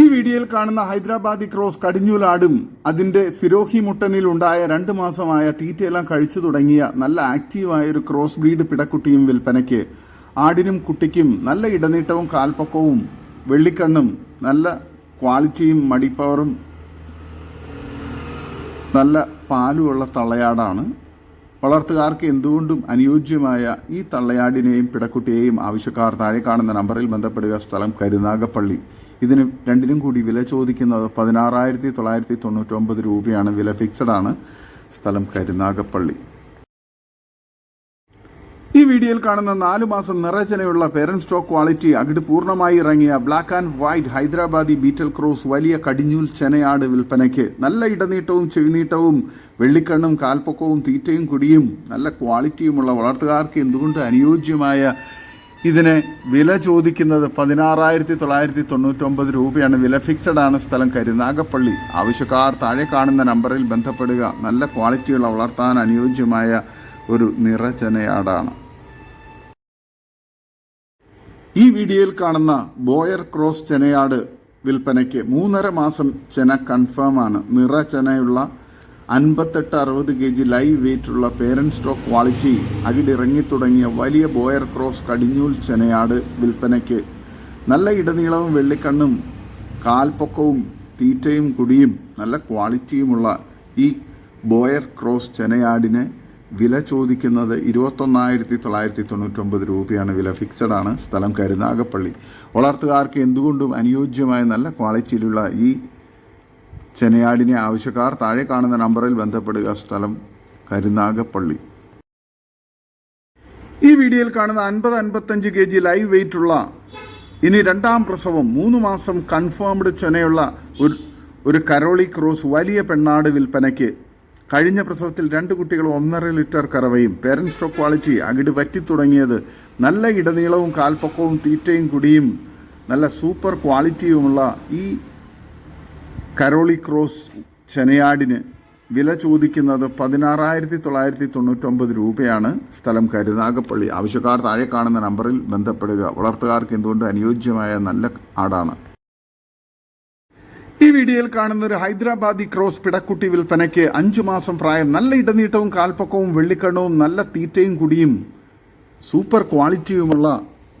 ഈ വീഡിയോയിൽ കാണുന്ന ഹൈദരാബാദി ക്രോസ് കടിഞ്ഞൂലാടും അതിന്റെ സിരോഹി മുട്ടനിൽ ഉണ്ടായ രണ്ട് മാസമായ തീറ്റയെല്ലാം കഴിച്ചു തുടങ്ങിയ നല്ല ആക്റ്റീവായ ഒരു ക്രോസ് ബ്രീഡ് പിടക്കുട്ടിയും വിൽപ്പനയ്ക്ക്. ആടിനും കുട്ടിക്കും നല്ല ഇടനീട്ടവും കാൽപ്പക്കവും വെള്ളിക്കണ്ണും നല്ല ക്വാളിറ്റിയും മടിപ്പവറും നല്ല പാലുമുള്ള തള്ളയാടാണ്. വളർത്തുകാർക്ക് എന്തുകൊണ്ടും അനുയോജ്യമായ ഈ തള്ളയാടിനെയും പിടക്കുട്ടിയെയും ആവശ്യക്കാർ താഴെ കാണുന്ന നമ്പറിൽ ബന്ധപ്പെടുക. സ്ഥലം കരുനാഗപ്പള്ളി. ഇതിന് രണ്ടിനും കൂടി വില ചോദിക്കുന്നത് പതിനാറായിരത്തി തൊള്ളായിരത്തി തൊണ്ണൂറ്റൊമ്പത് രൂപയാണ്. വില ഫിക്സഡ് ആണ് സ്ഥലം കരുനാഗപ്പള്ളി. ഈ വീഡിയോയിൽ കാണുന്ന നാലു മാസം നിറചനയുള്ള പേരന്റ് സ്റ്റോക്ക് ക്വാളിറ്റി അകിട് പൂർണമായി ഇറങ്ങിയ black and white Hyderabadi Beetal cross വലിയ കടിഞ്ഞൂൽ ചെനയാട് വിൽപ്പനയ്ക്ക് നല്ല ഇടനീട്ടവും ചെവിനീട്ടവും വെള്ളിക്കണ്ണും കാൽപ്പൊക്കവും തീറ്റയും കുടിയും നല്ല ക്വാളിറ്റിയുമുള്ള വളർത്തുകാർക്ക് എന്തുകൊണ്ട് അനുയോജ്യമായ ഇതിന് വില ചോദിക്കുന്നത് പതിനാറായിരത്തി തൊള്ളായിരത്തി തൊണ്ണൂറ്റൊമ്പത് രൂപയാണ്. വില ഫിക്സഡ് ആണ് സ്ഥലം കരുനാഗപ്പള്ളി ആവശ്യക്കാർ താഴെ കാണുന്ന നമ്പറിൽ ബന്ധപ്പെടുക. നല്ല ക്വാളിറ്റിയുള്ള വളർത്താൻ അനുയോജ്യമായ ഒരു നിറചനയാടാണ്. ഈ വീഡിയോയിൽ കാണുന്ന ബോയർ ക്രോസ് ചെനയാട് വിൽപ്പനയ്ക്ക് മൂന്നര മാസം ചെന കൺഫേം ആണ്. നിറ ചെനയുള്ള അൻപത്തെട്ട് അറുപത് കെ ജി ലൈവ് വെയിറ്റുള്ള പേരന്റ് സ്റ്റോക്ക് ക്വാളിറ്റി അകിടിറങ്ങി തുടങ്ങിയ വലിയ ബോയർ ക്രോസ് കടിഞ്ഞൂൽ ചെനയാട് വിൽപ്പനയ്ക്ക്. നല്ല ഇടനീളവും വെള്ളിക്കണ്ണും കാൽപ്പൊക്കവും തീറ്റയും കുടിയും നല്ല ക്വാളിറ്റിയുമുള്ള ഈ ബോയർ ക്രോസ് ചെനയാടിന് വില ചോദിക്കുന്നത് ഇരുപത്തൊന്നായിരത്തി തൊള്ളായിരത്തി തൊണ്ണൂറ്റൊമ്പത് രൂപയാണ്. വില ഫിക്സഡ് ആണ്. സ്ഥലം കരുനാഗപ്പള്ളി. വളർത്തുകാർക്ക് എന്തുകൊണ്ടും അനുയോജ്യമായ നല്ല ക്വാളിറ്റിയിലുള്ള ഈ ചെനയാടിനെ ആവശ്യക്കാർ താഴെ കാണുന്ന നമ്പറിൽ ബന്ധപ്പെടുക. സ്ഥലം കരുനാഗപ്പള്ളി. ഈ വീഡിയോയിൽ കാണുന്ന അൻപത് അൻപത്തഞ്ച് കെ ജി ലൈവ് വെയിറ്റ് ഉള്ള ഇനി രണ്ടാം പ്രസവം മൂന്ന് മാസം കൺഫേംഡ് ചെനയുള്ള ഒരു ഒരു കരോളി ക്രോസ് വലിയ പെണ്ണാട് വിൽപ്പനയ്ക്ക്. കഴിഞ്ഞ പ്രസവത്തിൽ രണ്ട് കുട്ടികൾ ഒന്നര ലിറ്റർ കറവയും പേരൻസ് സ്റ്റോക്ക് ക്വാളിറ്റി അകിട് വറ്റി തുടങ്ങിയത്. നല്ല ഇടനീളവും കാൽപ്പക്കവും തീറ്റയും കുടിയും നല്ല സൂപ്പർ ക്വാളിറ്റിയുമുള്ള ഈ കരോളി ക്രോസ് ചെനയാടിന് വില ചോദിക്കുന്നത് പതിനാറായിരത്തി തൊള്ളായിരത്തി തൊണ്ണൂറ്റൊമ്പത് രൂപയാണ്. സ്ഥലം കരുനാഗപ്പള്ളി. ആവശ്യക്കാർ താഴെ കാണുന്ന നമ്പറിൽ ബന്ധപ്പെടുക. വളർത്തുകാർക്ക് എന്തുകൊണ്ട് അനുയോജ്യമായ നല്ല ആടാണ്? ഈ വീഡിയോയിൽ കാണുന്ന ഒരു ഹൈദരാബാദി ക്രോസ് പിടക്കുട്ടി വിൽപ്പനയ്ക്ക് അഞ്ചു മാസം പ്രായം. നല്ല ഇടനീട്ടവും കാൽപ്പക്കവും വെള്ളിക്കണ്ണവും നല്ല തീറ്റയും കുടിയും സൂപ്പർ ക്വാളിറ്റിയുമുള്ള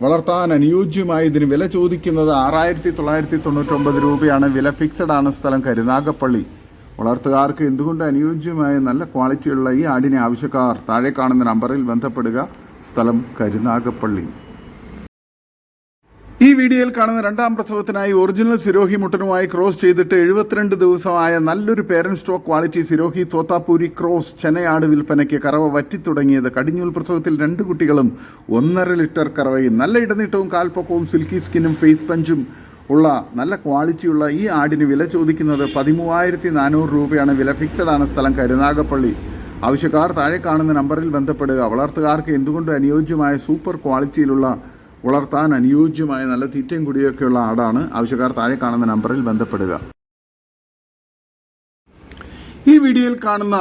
വളർത്താൻ അനുയോജ്യമായ ഇതിന് വില ചോദിക്കുന്നത് ആറായിരത്തി തൊള്ളായിരത്തി തൊണ്ണൂറ്റൊമ്പത് രൂപയാണ്. വില ഫിക്സഡ് ആണ് സ്ഥലം കരുനാഗപ്പള്ളി. വളർത്തുകാർക്ക് എന്തുകൊണ്ട് അനുയോജ്യമായ നല്ല ക്വാളിറ്റിയുള്ള ഈ ആടിനെ ആവശ്യക്കാർ താഴെ കാണുന്ന നമ്പറിൽ ബന്ധപ്പെടുക. സ്ഥലം കരുനാഗപ്പള്ളി. ഈ വീഡിയോയിൽ കാണുന്ന രണ്ടാം പ്രസവത്തിനായി ഒറിജിനൽ സിരോഹി മുട്ടനുമായി ക്രോസ് ചെയ്തിട്ട് എഴുപത്തിരണ്ട് ദിവസമായ നല്ലൊരു parent stock quality Sirohi Totapuri cross ചെനയാട് വിൽപ്പനയ്ക്ക് കറവ വറ്റിത്തുടങ്ങിയത്. കടിഞ്ഞൂൽ പ്രസവത്തിൽ രണ്ട് കുട്ടികളും ഒന്നര ലിറ്റർ കറവയും നല്ല ഇടനീട്ടവും കാൽപ്പൊക്കവും സിൽക്കി സ്കിന്നും ഫേസ് പഞ്ചും ഉള്ള നല്ല ക്വാളിറ്റിയുള്ള ഈ ആടിന് വില ചോദിക്കുന്നത് പതിമൂവായിരത്തി നാനൂറ് രൂപയാണ്. വില ഫിക്സഡ് ആണ് സ്ഥലം കരുനാഗപ്പള്ളി. ആവശ്യക്കാർ താഴെ കാണുന്ന നമ്പറിൽ ബന്ധപ്പെടുക. വളർത്തുകാർക്ക് എന്തുകൊണ്ട് അനുയോജ്യമായ സൂപ്പർ ക്വാളിറ്റിയിലുള്ള വളർത്താൻ അനുയോജ്യമായ നല്ല തീറ്റയും കുടിയൊക്കെയുള്ള ആടാണ്. ആവശ്യക്കാർ താഴെ കാണുന്ന നമ്പറിൽ ബന്ധപ്പെടുക. ഈ വീഡിയോയിൽ കാണുന്ന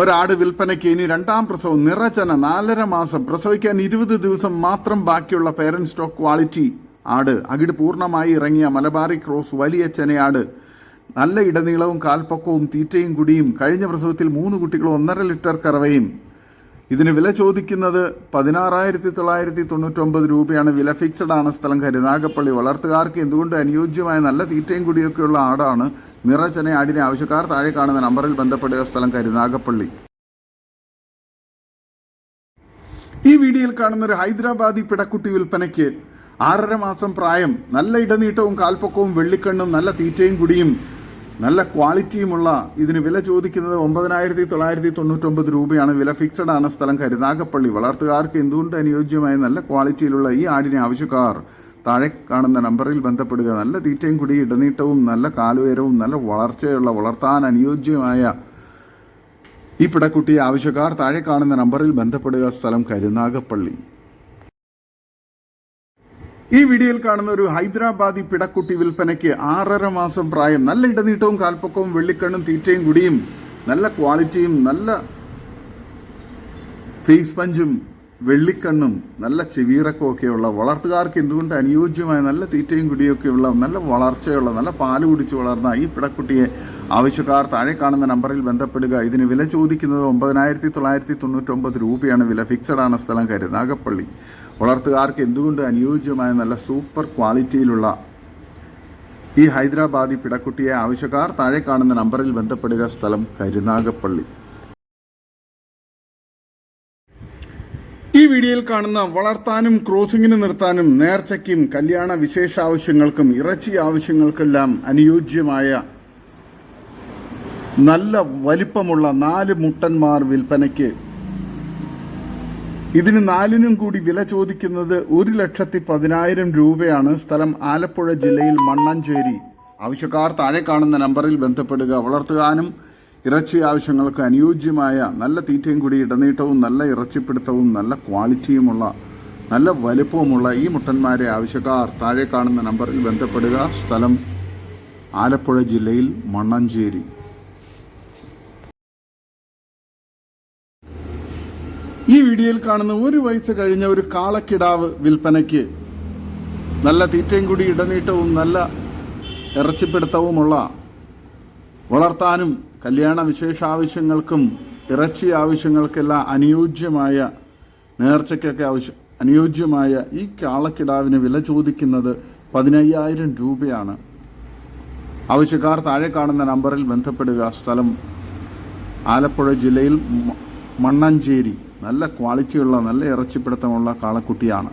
ഒരാട് വിൽപ്പനയ്ക്ക് ഇനി രണ്ടാം പ്രസവം നിറചന നാലര മാസം. പ്രസവിക്കാൻ ഇരുപത് ദിവസം മാത്രം ബാക്കിയുള്ള പേരന്റ് സ്റ്റോക്ക് ക്വാളിറ്റി ആട്. അകിട് പൂർണമായി ഇറങ്ങിയ മലബാറി ക്രോസ് വലിയ ചെനയാട്. നല്ല ഇടനീളവും കാൽപ്പൊക്കവും തീറ്റയും കുടിയും. കഴിഞ്ഞ പ്രസവത്തിൽ മൂന്ന് കുട്ടികൾ ഒന്നര ലിറ്റർ കറവയും ഇതിന് വില ചോദിക്കുന്നത് പതിനാറായിരത്തി തൊള്ളായിരത്തി തൊണ്ണൂറ്റൊമ്പത് രൂപയാണ്. വില ഫിക്സഡ് ആണ് സ്ഥലം കരുനാഗപ്പള്ളി വളർത്തുകാർക്ക് എന്തുകൊണ്ട് അനുയോജ്യമായ നല്ല തീറ്റയും കുടിയൊക്കെയുള്ള ആടാണ് നിറച്ചനെ ആടിനെ ആവശ്യക്കാർ താഴെ കാണുന്ന നമ്പറിൽ ബന്ധപ്പെടുക സ്ഥലം കരുനാഗപ്പള്ളി ഈ വീഡിയോയിൽ കാണുന്ന ഒരു ഹൈദരാബാദി പിടക്കുട്ടി വിൽപ്പനയ്ക്ക് ആറര മാസം പ്രായം നല്ല ഇടനീട്ടവും കാൽപ്പൊക്കവും വെള്ളിക്കണ്ണും നല്ല തീറ്റയും കുടിയും നല്ല ക്വാളിറ്റിയുമുള്ള ഇതിന് വില ചോദിക്കുന്നത് ഒമ്പതിനായിരത്തി തൊള്ളായിരത്തി തൊണ്ണൂറ്റൊമ്പത് രൂപയാണ്. വില ഫിക്സഡ് ആണ് സ്ഥലം കരുനാഗപ്പള്ളി വളർത്തുകാർക്ക് എന്തുകൊണ്ട് അനുയോജ്യമായ നല്ല ക്വാളിറ്റിയിലുള്ള ഈ ആടിനെ ആവശ്യക്കാർ താഴെ കാണുന്ന നമ്പറിൽ ബന്ധപ്പെടുക? നല്ല തീറ്റയും കുടി ഇടനീട്ടവും നല്ല കാലുയരവും നല്ല വളർച്ചയുള്ള വളർത്താൻ അനുയോജ്യമായ ഈ പിടക്കുട്ടിയെ ആവശ്യക്കാർ താഴെ കാണുന്ന നമ്പറിൽ ബന്ധപ്പെടുക സ്ഥലം കരുനാഗപ്പള്ളി ഈ വീഡിയോയിൽ കാണുന്ന ഒരു ഹൈദരാബാദി പിടക്കുട്ടി വിൽപ്പനയ്ക്ക് ആറര മാസം പ്രായം. നല്ല ഇടനീട്ടവും കാൽപ്പൊക്കവും വെള്ളിക്കണ്ണും തീറ്റയും കുടിയും നല്ല ക്വാളിറ്റിയും നല്ല ഫേസ് പഞ്ചും വെള്ളിക്കണ്ണും നല്ല ചെവീറക്കമൊക്കെയുള്ള വളർത്തുകാർക്ക് എന്തുകൊണ്ട് അനുയോജ്യമായ നല്ല തീറ്റയും കുടിയൊക്കെയുള്ള നല്ല വളർച്ചയുള്ള നല്ല പാൽ കുടിച്ച് വളർന്ന ഈ പിടക്കുട്ടിയെ ആവശ്യക്കാർ താഴെ കാണുന്ന നമ്പറിൽ ബന്ധപ്പെടുക. ഇതിന് വില ചോദിക്കുന്നത് ഒമ്പതിനായിരത്തി തൊള്ളായിരത്തി തൊണ്ണൂറ്റൊമ്പത് രൂപയാണ്. വില ഫിക്സഡ് ആണ് സ്ഥലം കരുനാഗപ്പള്ളി. വളർത്തുകാർക്ക് എന്തുകൊണ്ട് അനുയോജ്യമായ നല്ല സൂപ്പർ ക്വാളിറ്റിയിലുള്ള ഈ ഹൈദരാബാദി പിടക്കുട്ടിയെ ആവശ്യക്കാർ താഴെ കാണുന്ന നമ്പറിൽ ബന്ധപ്പെടുക സ്ഥലം കരുനാഗപ്പള്ളി. ഈ വീഡിയോയിൽ കാണുന്ന വളർത്താനും ക്രോസിംഗിന് നിർത്താനും നേർച്ചയ്ക്കും കല്യാണ വിശേഷ ആവശ്യങ്ങൾക്കും ഇറച്ചി ആവശ്യങ്ങൾക്കെല്ലാം അനുയോജ്യമായ നല്ല വലിപ്പമുള്ള നാല് മുട്ടന്മാർ വിൽപ്പനയ്ക്ക് ഇതിന് നാലിനും കൂടി വില ചോദിക്കുന്നത് ഒരു ലക്ഷത്തി പതിനായിരം രൂപയാണ്. സ്ഥലം ആലപ്പുഴ ജില്ലയിൽ മണ്ണഞ്ചേരി. ആവശ്യക്കാർ താഴെ കാണുന്ന നമ്പറിൽ ബന്ധപ്പെടുക. വളർത്തുകാനും ഇറച്ചി ആവശ്യങ്ങൾക്ക് അനുയോജ്യമായ നല്ല തീറ്റയും കൂടി ഇടനീട്ടവും നല്ല ഇറച്ചിപ്പിടുത്തവും നല്ല ക്വാളിറ്റിയുമുള്ള നല്ല വലുപ്പവുമുള്ള ഈ മുട്ടന്മാരെ ആവശ്യക്കാർ താഴെ കാണുന്ന നമ്പറിൽ ബന്ധപ്പെടുക. സ്ഥലം ആലപ്പുഴ ജില്ലയിൽ മണ്ണഞ്ചേരി. വീഡിയോയിൽ കാണുന്ന ഒരു വയസ്സ് കഴിഞ്ഞ ഒരു കാളക്കിടാവ് വിൽപ്പനയ്ക്ക് നല്ല തീറ്റയും കൂടി ഇടനീട്ടവും നല്ല ഇറച്ചിപ്പിടുത്തവുമുള്ള വളർത്താനും കല്യാണ വിശേഷ ആവശ്യങ്ങൾക്കും ഇറച്ചി ആവശ്യങ്ങൾക്കെല്ലാം അനുയോജ്യമായ നേർച്ചയ്ക്കൊക്കെ ആവശ്യം അനുയോജ്യമായ ഈ കാളക്കിടാവിന് വില ചോദിക്കുന്നത് പതിനയ്യായിരം രൂപയാണ്. ആവശ്യക്കാർ താഴെ കാണുന്ന നമ്പറിൽ ബന്ധപ്പെടുക. സ്ഥലം ആലപ്പുഴ ജില്ലയിൽ മണ്ണഞ്ചേരി. നല്ല ക്വാളിറ്റിയുള്ള നല്ല ഇറച്ചിപ്പിടുത്തമുള്ള കാളക്കുട്ടിയാണ്.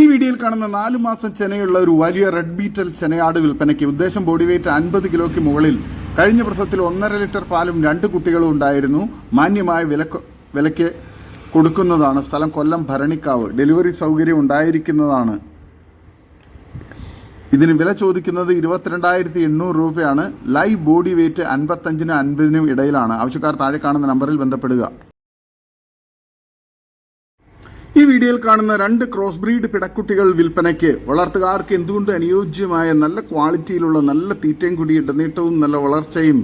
ഈ വീഡിയോയിൽ കാണുന്ന നാലു മാസം ചെനയുള്ള ഒരു വലിയ റെഡ് ബീറ്റൽ ചെനയാട് വിൽപ്പനയ്ക്ക് ഉദ്ദേശം ബോഡി വെയിറ്റ് അൻപത് കിലോയ്ക്ക് മുകളിൽ. കഴിഞ്ഞ പ്രസവത്തിൽ ഒന്നര ലിറ്റർ പാലും രണ്ട് കുട്ടികളും ഉണ്ടായിരുന്നു. മാന്യമായ വിലക്ക് വിലയ്ക്ക് കൊടുക്കുന്നതാണ്. സ്ഥലം കൊല്ലം ഭരണിക്കാവ്. ഡെലിവറി സൗകര്യം ഉണ്ടായിരിക്കുന്നതാണ്. ഇതിന് വില ചോദിക്കുന്നത് ഇരുപത്തിരണ്ടായിരത്തി എണ്ണൂറ് രൂപയാണ്. ലൈവ് ബോഡി വെയിറ്റ് അൻപത്തഞ്ചിനും അൻപതിനും ഇടയിലാണ്. ആവശ്യക്കാർ താഴെ കാണുന്ന നമ്പറിൽ ബന്ധപ്പെടുക. ഈ വീഡിയോയിൽ കാണുന്ന രണ്ട് ക്രോസ് ബ്രീഡ് പിടക്കുട്ടികൾ വിൽപ്പനയ്ക്ക് വളർത്തുകാർക്ക് എന്തുകൊണ്ട് അനുയോജ്യമായ നല്ല ക്വാളിറ്റിയിലുള്ള നല്ല തീറ്റയും കൂടി ഇടനീട്ടവും നല്ല വളർച്ചയും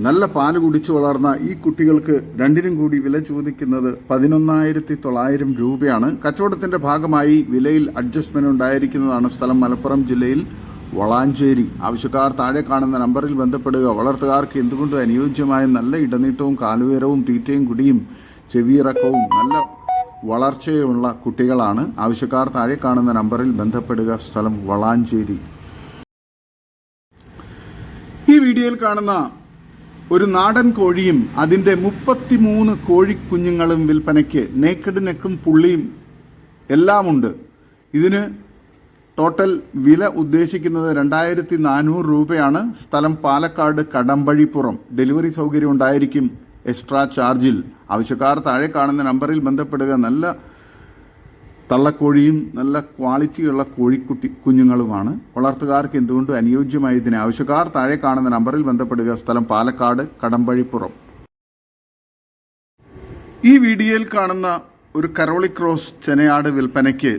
നല്ല പാൽ കുടിച്ചു വളർന്ന ഈ കുട്ടികൾക്ക് രണ്ടിനും കൂടി വില ചോദിക്കുന്നത് പതിനൊന്നായിരത്തി തൊള്ളായിരം രൂപയാണ്. കച്ചവടത്തിന്റെ ഭാഗമായി വിലയിൽ അഡ്ജസ്റ്റ്മെന്റ് ഉണ്ടായിരിക്കുന്നതാണ് സ്ഥലം മലപ്പുറം ജില്ലയിൽ വളാഞ്ചേരി. ആവശ്യക്കാർ താഴെ കാണുന്ന നമ്പറിൽ ബന്ധപ്പെടുക. വളർത്തുകാർക്ക് എന്തുകൊണ്ട് അനുയോജ്യമായ നല്ല ഇടനീട്ടവും കാലുയരവും തീറ്റയും കുടിയും ചെവിയിറക്കവും നല്ല വളർച്ചയുള്ള കുട്ടികളാണ്. ആവശ്യക്കാർ താഴെ കാണുന്ന നമ്പറിൽ ബന്ധപ്പെടുക. സ്ഥലം വളാഞ്ചേരി. ഈ വീഡിയോയിൽ കാണുന്ന ഒരു നാടൻ കോഴിയും അതിന്റെ മുപ്പത്തിമൂന്ന് കോഴിക്കുഞ്ഞുങ്ങളും വിൽപ്പനയ്ക്ക് നേക്കഡ് നെക്കും പുള്ളിയും എല്ലാമുണ്ട്. ഇതിന് ടോട്ടൽ വില ഉദ്ദേശിക്കുന്നത് രണ്ടായിരത്തി നാനൂറ് രൂപയാണ്. സ്ഥലം പാലക്കാട് കടമ്പഴിപ്പുറം. ഡെലിവറി സൗകര്യം ഉണ്ടായിരിക്കും. എക്സ്ട്രാ ചാർജിൽ. ആവശ്യക്കാർ താഴെ കാണുന്ന നമ്പറിൽ ബന്ധപ്പെടുക. നല്ല തള്ളക്കോഴിയും നല്ല ക്വാളിറ്റിയുള്ള കോഴിക്കുട്ടി കുഞ്ഞുങ്ങളുമാണ്. വളർത്തുകാർക്ക് എന്തുകൊണ്ടും അനുയോജ്യമായ ഇതിന് ആവശ്യക്കാർ താഴെ കാണുന്ന നമ്പറിൽ ബന്ധപ്പെടുക. സ്ഥലം പാലക്കാട് കടമ്പഴിപ്പുറം. ഈ വീഡിയോയിൽ കാണുന്ന ഒരു കരോളി ക്രോസ് ചെനയാട് വിൽപ്പനയ്ക്ക്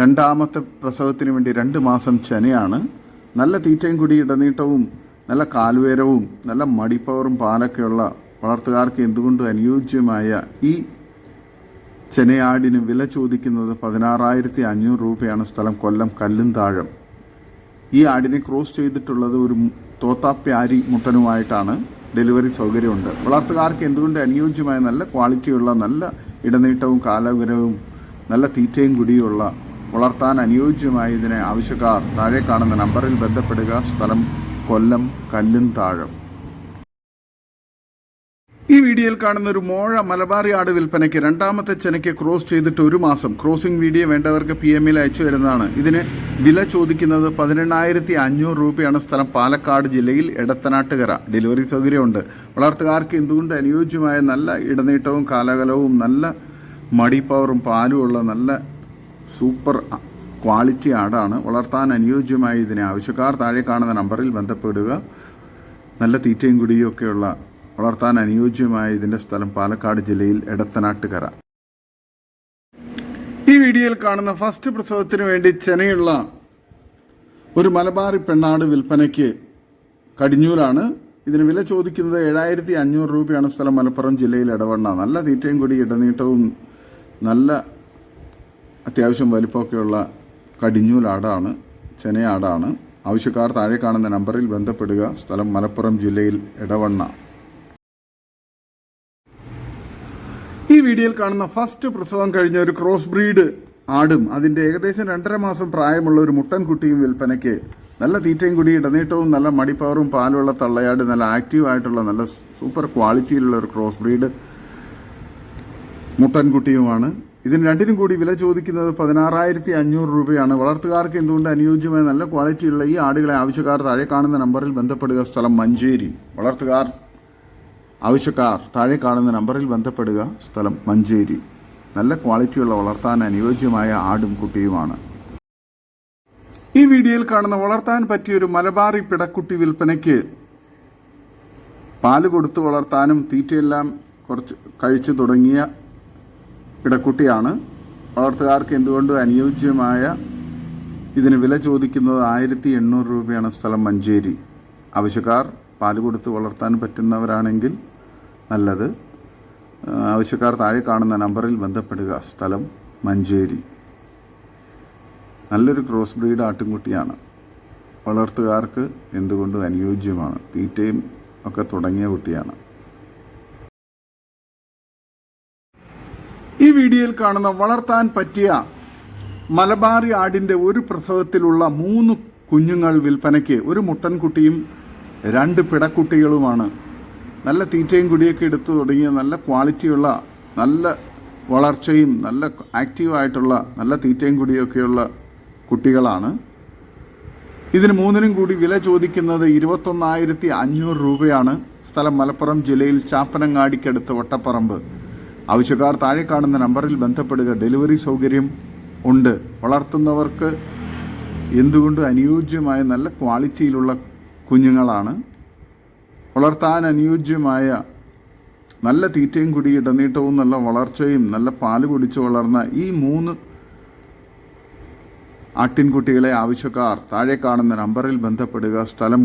രണ്ടാമത്തെ പ്രസവത്തിന് വേണ്ടി രണ്ട് മാസം ചെനയാണ്. നല്ല തീറ്റയും കൂടി ഇടനീട്ടവും നല്ല കാൽവേരവും നല്ല മടിപ്പവറും പാലൊക്കെയുള്ള വളർത്തുകാർക്ക് എന്തുകൊണ്ടും അനുയോജ്യമായ ഈ ചെനയാടിന് വില ചോദിക്കുന്നത് പതിനാറായിരത്തി അഞ്ഞൂറ് രൂപയാണ് സ്ഥലം കൊല്ലം കല്ലുംതാഴം. ഈ ആടിനെ ക്രോസ് ചെയ്തിട്ടുള്ളത് ഒരു തോത്താപ്പ്യാരി മുട്ടനുമായിട്ടാണ് ഡെലിവറി സൗകര്യമുണ്ട്. വളർത്തുകാർക്ക് എന്തുകൊണ്ട് അനുയോജ്യമായ നല്ല ക്വാളിറ്റിയുള്ള നല്ല ഇടനീട്ടവും കാലവിരവും നല്ല തീറ്റയും കുടിയുള്ള വളർത്താൻ അനുയോജ്യമായ ഇതിനെ ആവശ്യക്കാർ താഴെ കാണുന്ന നമ്പറിൽ ബന്ധപ്പെടുക. സ്ഥലം കൊല്ലം കല്ലുംതാഴം. ഈ വീഡിയോയിൽ കാണുന്ന ഒരു മോഴ മലബാറി ആട് വിൽപ്പനയ്ക്ക് രണ്ടാമത്തെ ചെനയ്ക്ക് ക്രോസ് ചെയ്തിട്ട് ഒരു മാസം ക്രോസിംഗ് വീഡിയോ വേണ്ടവർക്ക് പി എമ്മിൽ അയച്ചു വരുന്നതാണ് ഇതിന് വില ചോദിക്കുന്നത് പതിനെണ്ണായിരത്തി അഞ്ഞൂറ് രൂപയാണ് സ്ഥലം പാലക്കാട് ജില്ലയിൽ എടത്തനാട്ടുകര. ഡെലിവറി സൗകര്യമുണ്ട്. വളർത്തുകാർക്ക് എന്തുകൊണ്ട് അനുയോജ്യമായ നല്ല ഇടനീട്ടവും കാലകലവും നല്ല മടി പവറും പാലും ഉള്ള നല്ല സൂപ്പർ ക്വാളിറ്റി ആടാണ് വളർത്താൻ അനുയോജ്യമായ ഇതിനെ ആവശ്യക്കാർ താഴെ കാണുന്ന നമ്പറിൽ ബന്ധപ്പെടുക. നല്ല തീറ്റയും കുടിയും ഒക്കെയുള്ള വളർത്താൻ അനുയോജ്യമായ ഇതിന്റെ സ്ഥലം പാലക്കാട് ജില്ലയിൽ എടത്തനാട്ടുകര. ഈ വീഡിയോയിൽ കാണുന്ന ഫസ്റ്റ് പ്രസവത്തിന് വേണ്ടി ചെനയുള്ള ഒരു മലബാറി പെണ്ണാട് വിൽപ്പനയ്ക്ക് കടിഞ്ഞൂരാണ് ഇതിന് വില ചോദിക്കുന്നത് ഏഴായിരത്തി അഞ്ഞൂറ് രൂപയാണ് സ്ഥലം മലപ്പുറം ജില്ലയിൽ ഇടവണ്ണ നല്ല തീറ്റയും കൂടി ഇടനീട്ടവും നല്ല അത്യാവശ്യം വലിപ്പമൊക്കെയുള്ള കടിഞ്ഞൂലാടാണ് ചെനയാടാണ്. ആവശ്യക്കാർ താഴെ കാണുന്ന നമ്പറിൽ ബന്ധപ്പെടുക. സ്ഥലം മലപ്പുറം ജില്ലയിൽ ഇടവണ്ണ ഈ വീഡിയോയിൽ കാണുന്ന ഫസ്റ്റ് പ്രസവം കഴിഞ്ഞ ഒരു ക്രോസ് ബ്രീഡ് ആടും അതിന്റെ ഏകദേശം രണ്ടര മാസം പ്രായമുള്ള ഒരു മുട്ടൻ കുട്ടിയും വിൽപ്പനയ്ക്ക് നല്ല തീറ്റയും കൂടി ഇടനീട്ടവും നല്ല മടിപ്പവറും പാലുള്ള തള്ളയാട് നല്ല ആക്റ്റീവ് ആയിട്ടുള്ള നല്ല സൂപ്പർ ക്വാളിറ്റിയിലുള്ള ഒരു ക്രോസ് ബ്രീഡ് മുട്ടൻകുട്ടിയുമാണ് ഇതിന് രണ്ടിനും കൂടി വില ചോദിക്കുന്നത് പതിനാറായിരത്തി അഞ്ഞൂറ് രൂപയാണ്. വളർത്തുകാർക്ക് എന്തുകൊണ്ട് അനുയോജ്യമായ നല്ല ക്വാളിറ്റിയുള്ള ഈ ആടുകളെ ആവശ്യക്കാർ താഴെ കാണുന്ന നമ്പറിൽ ബന്ധപ്പെടുക? സ്ഥലം മഞ്ചേരി. വളർത്തുകാർ ആവശ്യക്കാർ താഴെ കാണുന്ന നമ്പറിൽ ബന്ധപ്പെടുക. സ്ഥലം മഞ്ചേരി. നല്ല ക്വാളിറ്റിയുള്ള വളർത്താൻ അനുയോജ്യമായ ആടും കുട്ടിയുമാണ്. ഈ വീഡിയോയിൽ കാണുന്ന വളർത്താൻ പറ്റിയ ഒരു മലബാറി പിടക്കുട്ടി വിൽപ്പനയ്ക്ക് പാൽ കൊടുത്ത് വളർത്താനും തീറ്റയെല്ലാം കുറച്ച് കഴിച്ചു തുടങ്ങിയ പിടക്കുട്ടിയാണ്. വളർത്തുകാർക്ക് എന്തുകൊണ്ടും അനുയോജ്യമായ ഇതിന് വില ചോദിക്കുന്നത് ആയിരത്തി എണ്ണൂറ് രൂപയാണ് സ്ഥലം മഞ്ചേരി. ആവശ്യക്കാർ പാൽ കൊടുത്ത് വളർത്താൻ പറ്റുന്നവരാണെങ്കിൽ നല്ലത്. ആവശ്യക്കാർ താഴെ കാണുന്ന നമ്പറിൽ ബന്ധപ്പെടുക. സ്ഥലം മഞ്ചേരി. നല്ലൊരു ക്രോസ് ബ്രീഡ് ആട്ടിൻകുട്ടിയാണ്. വളർത്തുകാർക്ക് എന്തുകൊണ്ടും അനുയോജ്യമാണ്. തീറ്റയും ഒക്കെ തുടങ്ങിയ കുട്ടിയാണ്. ഈ വീഡിയോയിൽ കാണുന്ന വളർത്താൻ പറ്റിയ മലബാറി ആടിന്റെ ഒരു പ്രസവത്തിലുള്ള മൂന്ന് കുഞ്ഞുങ്ങൾ വിൽപ്പനയ്ക്ക് ഒരു മുട്ടൻകുട്ടിയും രണ്ട് പിടക്കുട്ടികളുമാണ് നല്ല തീറ്റയും കുടിയൊക്കെ എടുത്തു തുടങ്ങിയ നല്ല ക്വാളിറ്റിയുള്ള നല്ല വളർച്ചയും നല്ല ആക്റ്റീവായിട്ടുള്ള നല്ല തീറ്റയും കുടിയൊക്കെയുള്ള കുട്ടികളാണ്. ഇതിന് മൂന്നിനും കൂടി വില ചോദിക്കുന്നത് ഇരുപത്തൊന്നായിരത്തി അഞ്ഞൂറ് രൂപയാണ്. സ്ഥലം മലപ്പുറം ജില്ലയിൽ ചാപ്പനങ്ങാടിക്കടുത്ത് വട്ടപ്പറമ്പ്. ആവശ്യക്കാർ താഴെ കാണുന്ന നമ്പറിൽ ബന്ധപ്പെടുക. ഡെലിവറി സൗകര്യം ഉണ്ട്. വളർത്തുന്നവർക്ക് എന്തുകൊണ്ടും അനുയോജ്യമായ നല്ല ക്വാളിറ്റിയിലുള്ള കുഞ്ഞുങ്ങളാണ്? വളർത്താൻ അനുയോജ്യമായ നല്ല തീറ്റയും കുടി ഇടനീട്ടവും നല്ല വളർച്ചയും നല്ല പാൽ കുടിച്ച് വളർന്ന ഈ മൂന്ന് ആട്ടിൻകുട്ടികളെ ആവശ്യക്കാർ താഴെ കാണുന്ന നമ്പറിൽ ബന്ധപ്പെടുക. സ്ഥലം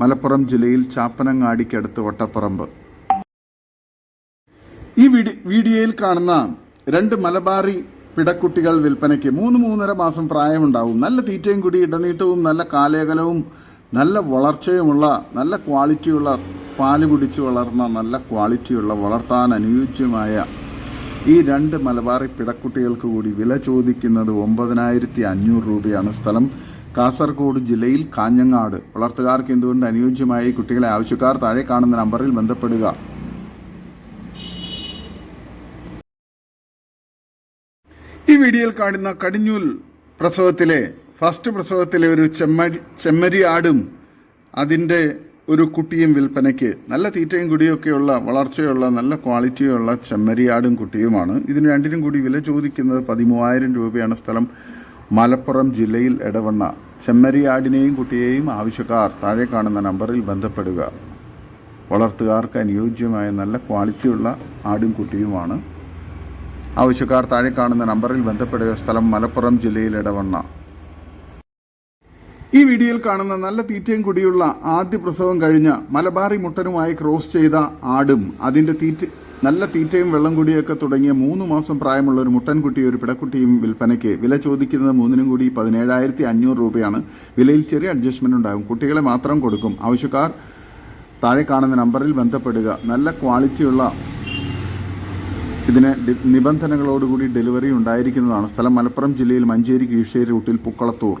മലപ്പുറം ജില്ലയിൽ ചാപ്പനങ്ങാടിക്കടുത്ത് വട്ടപ്പറമ്പ് ഈ വീഡി വീഡിയോയിൽ കാണുന്ന രണ്ട് മലബാറി പിടക്കുട്ടികൾ വിൽപ്പനയ്ക്ക് മൂന്ന് മൂന്നര മാസം പ്രായമുണ്ടാവും. നല്ല തീറ്റയും കുടി ഇടനീട്ടവും നല്ല കാലേകലവും നല്ല വളർച്ചയുമുള്ള നല്ല ക്വാളിറ്റിയുള്ള പാൽ കുടിച്ച് വളർന്ന നല്ല ക്വാളിറ്റിയുള്ള വളർത്താൻ അനുയോജ്യമായ ഈ രണ്ട് മലബാറി പിടക്കുട്ടികൾക്ക് കൂടി വില ചോദിക്കുന്നത് ഒമ്പതിനായിരത്തി അഞ്ഞൂറ് രൂപയാണ് സ്ഥലം. കാസർഗോഡ് ജില്ലയിൽ കാഞ്ഞങ്ങാട്. വളർത്തുകാർക്ക് എന്തുകൊണ്ട് അനുയോജ്യമായ കുട്ടികളെ ആവശ്യക്കാർ താഴെ കാണുന്ന നമ്പറിൽ ബന്ധപ്പെടുക. ഈ വീഡിയോയിൽ കാണുന്ന കടിഞ്ഞൂൽ പ്രസവത്തിലെ ഫസ്റ്റ് പ്രസവത്തിലെ ഒരു ചെമ്മരി ചെമ്മരി ആടും അതിന്റെ ഒരു കുട്ടിയും വിൽപ്പനയ്ക്ക്. നല്ല തീറ്റയും കുടിയൊക്കെയുള്ള വളർച്ചയുള്ള നല്ല ക്വാളിറ്റിയുള്ള ചെമ്മരിയാടും കുട്ടിയുമാണ്. ഇതിന് രണ്ടിനും കൂടി വില ചോദിക്കുന്നത് പതിമൂവായിരം രൂപയാണ് സ്ഥലം. മലപ്പുറം ജില്ലയിൽ എടവണ്ണ. ചെമ്മരിയാടിനെയും കുട്ടിയെയും ആവശ്യക്കാർ താഴെ കാണുന്ന നമ്പറിൽ ബന്ധപ്പെടുക. വളർത്തുകാർക്ക് അനുയോജ്യമായ നല്ല ക്വാളിറ്റിയുള്ള ആടും കുട്ടിയുമാണ്. ആവശ്യക്കാർ താഴെ കാണുന്ന നമ്പറിൽ ബന്ധപ്പെടുക. സ്ഥലം മലപ്പുറം ജില്ലയിൽ ഇടവണ്ണ ഈ വീഡിയോയിൽ കാണുന്ന നല്ല തീറ്റയും കുടിയുള്ള ആദ്യ പ്രസവം കഴിഞ്ഞ മലബാറി മുട്ടനുമായി ക്രോസ് ചെയ്ത ആടും അതിന്റെ തീറ്റ നല്ല തീറ്റയും വെള്ളം കുടിയൊക്കെ തുടങ്ങിയ മൂന്ന് മാസം പ്രായമുള്ള ഒരു മുട്ടൻകുട്ടിയും ഒരു പിടക്കുട്ടിയും വിൽപ്പനയ്ക്ക് വില ചോദിക്കുന്നത് മൂന്നിനും കൂടി പതിനേഴായിരത്തി അഞ്ഞൂറ് രൂപയാണ്. വിലയിൽ ചെറിയ അഡ്ജസ്റ്റ്മെന്റ് ഉണ്ടാകും. കുട്ടികളെ മാത്രം കൊടുക്കും. ആവശ്യക്കാർ താഴെ കാണുന്ന നമ്പറിൽ ബന്ധപ്പെടുക. നല്ല ക്വാളിറ്റിയുള്ള ഇതിന് നിബന്ധനകളോടുകൂടി ഡെലിവറി ഉണ്ടായിരിക്കുന്നതാണ്. സ്ഥലം മലപ്പുറം ജില്ലയിൽ മഞ്ചേരി കീഴ്ശ്ശേരി റൂട്ടിൽ പുക്കളത്തൂർ.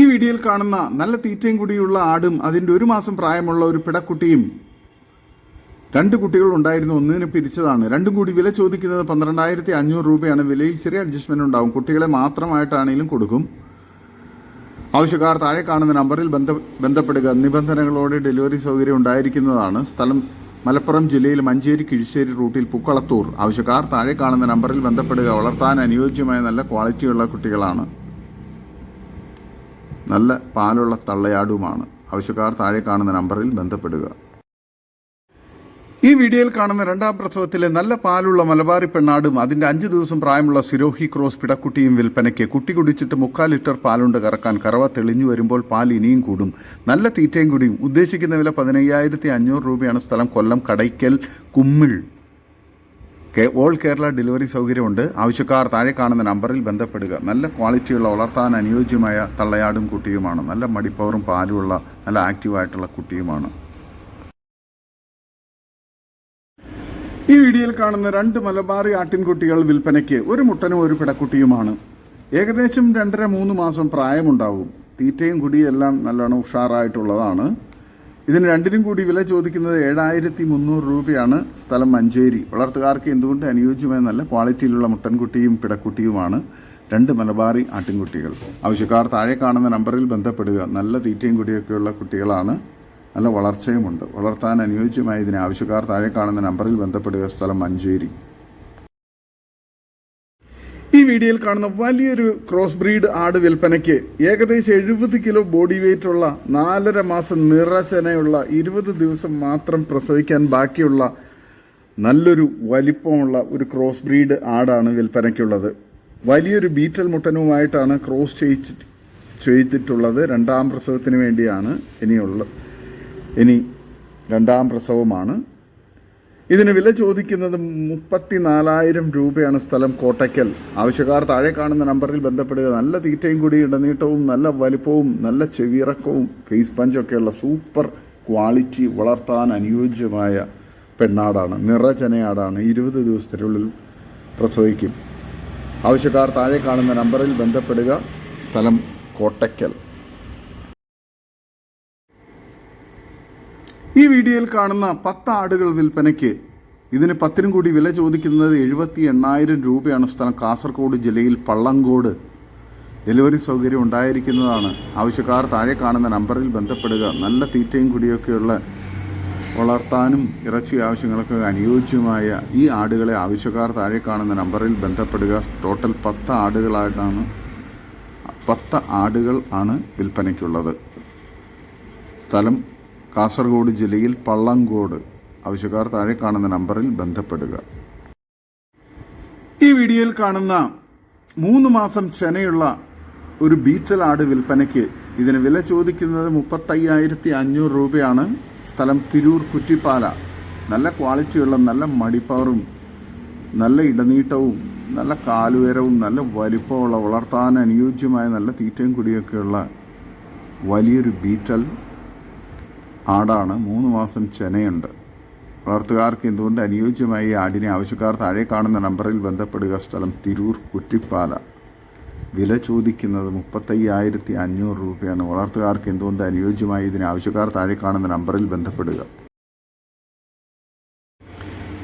ഈ വീഡിയോയിൽ കാണുന്ന നല്ല തീറ്റയും കൂടിയുള്ള ആടും അതിന്റെ ഒരു മാസം പ്രായമുള്ള ഒരു പിടക്കുട്ടിയും രണ്ട് കുട്ടികൾ ഉണ്ടായിരുന്നു. ഒന്നിനെ പിരിച്ചതാണ്. രണ്ടും കൂടി വില ചോദിക്കുന്നത് പന്ത്രണ്ടായിരത്തി അഞ്ഞൂറ് രൂപയാണ്. വിലയിൽ ചെറിയ അഡ്ജസ്റ്റ്മെന്റ് ഉണ്ടാവും. കുട്ടികളെ മാത്രമായിട്ടാണെങ്കിലും കൊടുക്കും. ആവശ്യക്കാർ താഴെ കാണുന്ന നമ്പറിൽ ബന്ധ ബന്ധപ്പെടുക. നിബന്ധനകളോടെ ഡെലിവറി സൗകര്യം ഉണ്ടായിരിക്കുന്നതാണ്. സ്ഥലം മലപ്പുറം ജില്ലയിൽ മഞ്ചേരി കിഴിശ്ശേരി റൂട്ടിൽ പുക്കളത്തൂർ. ആവശ്യക്കാർ താഴെ കാണുന്ന നമ്പറിൽ ബന്ധപ്പെടുക. വളർത്താൻ അനുയോജ്യമായ നല്ല ക്വാളിറ്റിയുള്ള കുട്ടികളാണ്. നല്ല പാലുള്ള തള്ളയാടുമാണ്. ആവശ്യക്കാർ താഴെ കാണുന്ന നമ്പറിൽ ബന്ധപ്പെടുക. ഈ വീഡിയോയിൽ കാണുന്ന രണ്ടാം പ്രസവത്തിലെ നല്ല പാലുള്ള മലബാറി പെണ്ണാടും അതിന്റെ അഞ്ചു ദിവസം പ്രായമുള്ള സിരോഹി ക്രോസ് പിടക്കുട്ടിയും വിൽപ്പനയ്ക്ക് കുട്ടി കുടിച്ചിട്ട് മുക്കാൽ ലിറ്റർ പാലുണ്ട് കറക്കാൻ കറവ തെളിഞ്ഞു വരുമ്പോൾ പാൽ ഇനിയും കൂടും. നല്ല തീറ്റയും കൂടിയും. ഉദ്ദേശിക്കുന്ന വില പതിനയ്യായിരത്തി അഞ്ഞൂറ് രൂപയാണ് സ്ഥലം കൊല്ലം കടയ്ക്കൽ കുമ്മിൾ. ഓൾ കേരള ഡെലിവറി സൗകര്യമുണ്ട്. ആവശ്യക്കാർ താഴെ കാണുന്ന നമ്പറിൽ ബന്ധപ്പെടുക. നല്ല ക്വാളിറ്റിയുള്ള വളർത്താൻ അനുയോജ്യമായ തള്ളയാടും കുട്ടിയുമാണ്. നല്ല മടിപ്പവറും പാലുമുള്ള നല്ല ആക്റ്റീവായിട്ടുള്ള കുട്ടിയുമാണ്. ഈ വീഡിയോയിൽ കാണുന്ന രണ്ട് മലബാറി ആട്ടിൻകുട്ടികൾ വിൽപ്പനയ്ക്ക് ഒരു മുട്ടനും ഒരു പിടക്കുട്ടിയുമാണ്. ഏകദേശം രണ്ടര മൂന്ന് മാസം പ്രായമുണ്ടാവും. തീറ്റയും കുടിയും എല്ലാം നല്ലോണം ഉഷാറായിട്ടുള്ളതാണ്. ഇതിന് രണ്ടിനും കൂടി വില ചോദിക്കുന്നത് ഏഴായിരത്തി മുന്നൂറ് രൂപയാണ്. സ്ഥലം മഞ്ചേരി. വളർത്തുകാർക്ക് എന്തുകൊണ്ട് അനുയോജ്യമായ നല്ല ക്വാളിറ്റിയിലുള്ള മുട്ടൻകുട്ടിയും പിടക്കുട്ടിയുമാണ് രണ്ട് മലബാറി ആട്ടിൻകുട്ടികൾ. ആവശ്യക്കാർ താഴെ കാണുന്ന നമ്പറിൽ ബന്ധപ്പെടുക. നല്ല തീറ്റയും കുടിയൊക്കെയുള്ള കുട്ടികളാണ്. നല്ല വളർച്ചയുമുണ്ട്. വളർത്താൻ അനുയോജ്യമായ ഇതിന് ആവശ്യക്കാർ താഴെ കാണുന്ന നമ്പറിൽ ബന്ധപ്പെടുക. സ്ഥലം മഞ്ചേരി. വീഡിയോയിൽ കാണുന്ന വലിയൊരു ക്രോസ് ബ്രീഡ് ആട് വിൽപ്പനയ്ക്ക് ഏകദേശം എഴുപത് കിലോ ബോഡി വെയിറ്റ് ഉള്ള നാലര മാസം നിറച്ചനയുള്ള ഇരുപത് ദിവസം മാത്രം പ്രസവിക്കാൻ ബാക്കിയുള്ള നല്ലൊരു വലിപ്പമുള്ള ഒരു ക്രോസ് ബ്രീഡ് ആടാണ് വിൽപ്പനയ്ക്കുള്ളത്. വലിയൊരു ബീറ്റൽ മുട്ടനുമായിട്ടാണ് ക്രോസ് ചെയ്യിച്ച് ചെയ്തിട്ടുള്ളത്. രണ്ടാം പ്രസവത്തിന് വേണ്ടിയാണ് ഇനിയുള്ള ഇനി രണ്ടാം പ്രസവമാണ്. ഇതിന് വില ചോദിക്കുന്നത് മുപ്പത്തിനാലായിരം രൂപയാണ് സ്ഥലം കോട്ടയ്ക്കൽ. ആവശ്യക്കാർ താഴെ കാണുന്ന നമ്പറിൽ ബന്ധപ്പെടുക. നല്ല തീറ്റയും കൂടി ഇടനീട്ടവും നല്ല വലിപ്പവും നല്ല ചെവിയിറക്കവും ഫേസ് പഞ്ചൊക്കെയുള്ള സൂപ്പർ ക്വാളിറ്റി വളർത്താൻ അനുയോജ്യമായ പെണ്ണാടാണ്. നിറചനയാടാണ്. ഇരുപത് ദിവസത്തിനുള്ളിൽ പ്രസവിക്കും. ആവശ്യക്കാർ താഴെ കാണുന്ന നമ്പറിൽ ബന്ധപ്പെടുക. സ്ഥലം കോട്ടയ്ക്കൽ. ഈ വീഡിയോയിൽ കാണുന്ന പത്ത് ആടുകൾ വിൽപ്പനയ്ക്ക് ഇതിന് പത്തിനും കൂടി വില ചോദിക്കുന്നത് എഴുപത്തി എണ്ണായിരം രൂപയാണ് സ്ഥലം. കാസർഗോഡ് ജില്ലയിൽ പള്ളങ്കോട് ഡെലിവറി സൗകര്യം ഉണ്ടായിരിക്കുന്നതാണ്. ആവശ്യക്കാർ താഴെ കാണുന്ന നമ്പറിൽ ബന്ധപ്പെടുക. നല്ല തീറ്റയും കുടിയൊക്കെയുള്ള വളർത്താനും ഇറച്ചി ആവശ്യങ്ങൾക്ക് അനുയോജ്യമായ ഈ ആടുകളെ ആവശ്യക്കാർ താഴെ കാണുന്ന നമ്പറിൽ ബന്ധപ്പെടുക. ടോട്ടൽ പത്ത് ആടുകളായിട്ടാണ് പത്ത് ആടുകൾ ആണ് വിൽപ്പനയ്ക്കുള്ളത്. സ്ഥലം കാസർഗോഡ് ജില്ലയിൽ പള്ളങ്കോട് ആവശ്യക്കാർ താഴെ കാണുന്ന നമ്പറിൽ ബന്ധപ്പെടുക. ഈ വീഡിയോയിൽ കാണുന്ന മൂന്ന് മാസം ചെനയുള്ള ഒരു ബീറ്റൽ ആട് വിൽപ്പനയ്ക്ക് ഇതിന് വില ചോദിക്കുന്നത് മുപ്പത്തയ്യായിരത്തി അഞ്ഞൂറ് രൂപയാണ്. സ്ഥലം തിരൂർ കുറ്റിപ്പാല. നല്ല ക്വാളിറ്റിയുള്ള നല്ല മടിപ്പവറും നല്ല ഇടനീട്ടവും നല്ല കാലുയരവും നല്ല വലിപ്പമുള്ള വളർത്താൻ അനുയോജ്യമായ നല്ല തീറ്റയും കുടിയൊക്കെയുള്ള വലിയൊരു ബീറ്റൽ ആടാണ്. മൂന്ന് മാസം ചെനയുണ്ട്. വളർത്തുകാർക്ക് എന്തുകൊണ്ട് അനുയോജ്യമായി ഈ ആടിനെ ആവശ്യക്കാർ താഴെ കാണുന്ന നമ്പറിൽ ബന്ധപ്പെടുക? സ്ഥലം തിരൂർ കുറ്റിപ്പാല. വില ചോദിക്കുന്നത് മുപ്പത്തയ്യായിരത്തി അഞ്ഞൂറ് രൂപയാണ്. വളർത്തുകാർക്ക് എന്തുകൊണ്ട് അനുയോജ്യമായി ഇതിന് ആവശ്യക്കാർ താഴെ കാണുന്ന നമ്പറിൽ ബന്ധപ്പെടുക?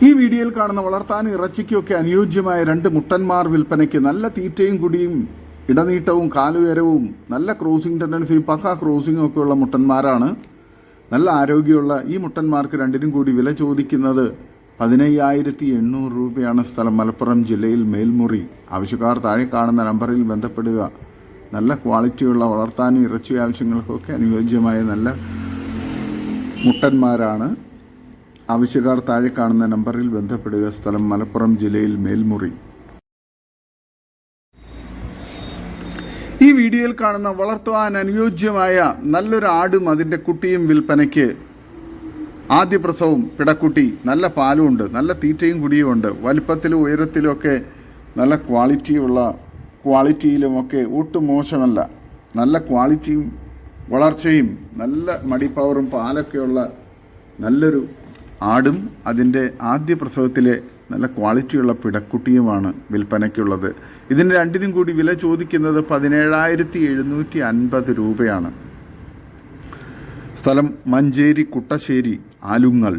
ഈ വീഡിയോയിൽ കാണുന്ന വളർത്താനും ഇറച്ചിക്കൊക്കെ അനുയോജ്യമായ രണ്ട് മുട്ടന്മാർ വിൽപ്പനയ്ക്ക് നല്ല തീറ്റയും കുടിയും ഇടനീട്ടവും കാലുയരവും നല്ല ക്രോസിംഗ് ടെൻഡൻസിയും പക്ക ക്രോസിംഗും ഒക്കെയുള്ള മുട്ടന്മാരാണ് നല്ല ആരോഗ്യമുള്ള ഈ മുട്ടന്മാർക്ക് രണ്ടിനും കൂടി വില ചോദിക്കുന്നത് പതിനയ്യായിരത്തി എണ്ണൂറ് രൂപയാണ് സ്ഥലം. മലപ്പുറം ജില്ലയിൽ മേൽമുറി. ആവശ്യക്കാർ താഴെ കാണുന്ന നമ്പറിൽ ബന്ധപ്പെടുക. നല്ല ക്വാളിറ്റിയുള്ള വളർത്താനും ഇറച്ചി ആവശ്യങ്ങൾക്കൊക്കെ അനുയോജ്യമായ നല്ല മുട്ടന്മാരാണ്. ആവശ്യക്കാർ താഴെ കാണുന്ന നമ്പറിൽ ബന്ധപ്പെടുക. സ്ഥലം മലപ്പുറം ജില്ലയിൽ മേൽമുറി. ഈ വീഡിയോയിൽ കാണുന്ന വളർത്തുവാൻ അനുയോജ്യമായ നല്ലൊരു ആടും അതിന്റെ കുട്ടിയും വിൽപ്പനയ്ക്ക് ആദ്യ പ്രസവം പിടക്കുട്ടി. നല്ല പാലുമുണ്ട് നല്ല തീറ്റയും കുടിയുമുണ്ട്. വലിപ്പത്തിലും ഉയരത്തിലും ഒക്കെ നല്ല ക്വാളിറ്റിയുള്ള ക്വാളിറ്റിയിലുമൊക്കെ ഒട്ടും മോശമല്ല. നല്ല ക്വാളിറ്റിയും വളർച്ചയും നല്ല മടിപ്പവറും പാലൊക്കെയുള്ള നല്ലൊരു ആടും അതിന്റെ ആദ്യ പ്രസവത്തിലെ നല്ല ക്വാളിറ്റിയുള്ള പിടക്കുട്ടിയുമാണ് വിൽപ്പനയ്ക്കുള്ളത്. ഇതിന് രണ്ടിനും കൂടി വില ചോദിക്കുന്നത് പതിനേഴായിരത്തി എഴുന്നൂറ്റി അൻപത് രൂപയാണ്. സ്ഥലം മഞ്ചേരി കുട്ടശ്ശേരി ആലുങ്ങൽ.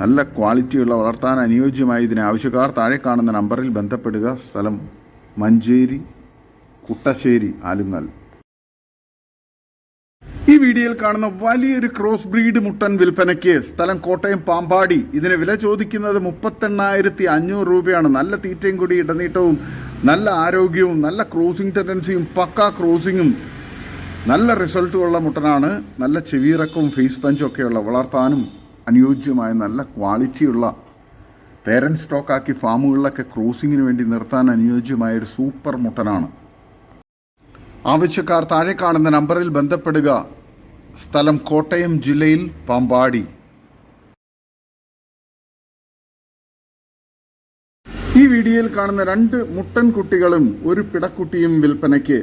നല്ല ക്വാളിറ്റിയുള്ള വളർത്താൻ അനുയോജ്യമായ ഇതിന് ആവശ്യക്കാർ താഴെ കാണുന്ന നമ്പറിൽ ബന്ധപ്പെടുക. സ്ഥലം മഞ്ചേരി കുട്ടശ്ശേരി ആലുങ്ങൽ. വീഡിയോയിൽ കാണുന്ന വലിയൊരു ക്രോസ് ബ്രീഡ് മുട്ടൻ വിൽപ്പനയ്ക്ക് സ്ഥലം കോട്ടയം പാമ്പാടി. ഇതിന് വില ചോദിക്കുന്നത് മുപ്പത്തെണ്ണായിരത്തി അഞ്ഞൂറ് രൂപയാണ്. നല്ല തീറ്റയും കൂടി ഇടനീട്ടവും നല്ല ആരോഗ്യവും നല്ല ക്രോസിംഗ് ടെൻഡൻസിയും പക്ക ക്രോസിങ്ങും നല്ല റിസൾട്ടുമുള്ള മുട്ടനാണ്. നല്ല ചെവിയിറക്കവും ഫേസ് പഞ്ചും ഒക്കെയുള്ള വളർത്താനും അനുയോജ്യമായ നല്ല ക്വാളിറ്റിയുള്ള പേരന്റ് സ്റ്റോക്കാക്കി ഫാമുകളിലൊക്കെ ക്രോസിങ്ങിന് വേണ്ടി നിർത്താൻ അനുയോജ്യമായ ഒരു സൂപ്പർ മുട്ടനാണ്. ആവശ്യക്കാർ താഴെ കാണുന്ന നമ്പറിൽ ബന്ധപ്പെടുക. സ്ഥലം കോട്ടയം ജില്ലയിൽ പാമ്പാടി. ഈ വീഡിയോയിൽ കാണുന്ന രണ്ട് മുട്ടൻ കുട്ടികളും ഒരു പിടക്കുട്ടിയും വിൽപ്പനയ്ക്ക്.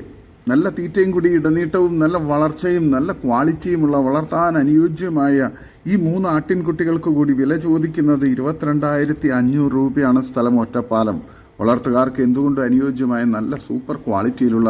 നല്ല തീറ്റയും കൂടി ഇടനീട്ടവും നല്ല വളർച്ചയും നല്ല ക്വാളിറ്റിയുമുള്ള വളർത്താൻ അനുയോജ്യമായ ഈ മൂന്ന് ആട്ടിൻകുട്ടികൾക്ക് കൂടി വില ചോദിക്കുന്നത് ഇരുപത്തിരണ്ടായിരത്തി അഞ്ഞൂറ് രൂപയാണ് സ്ഥലം ഒറ്റപ്പാലം. വളർത്തുകാർക്ക് എന്തുകൊണ്ട് അനുയോജ്യമായ നല്ല സൂപ്പർ ക്വാളിറ്റിയിലുള്ള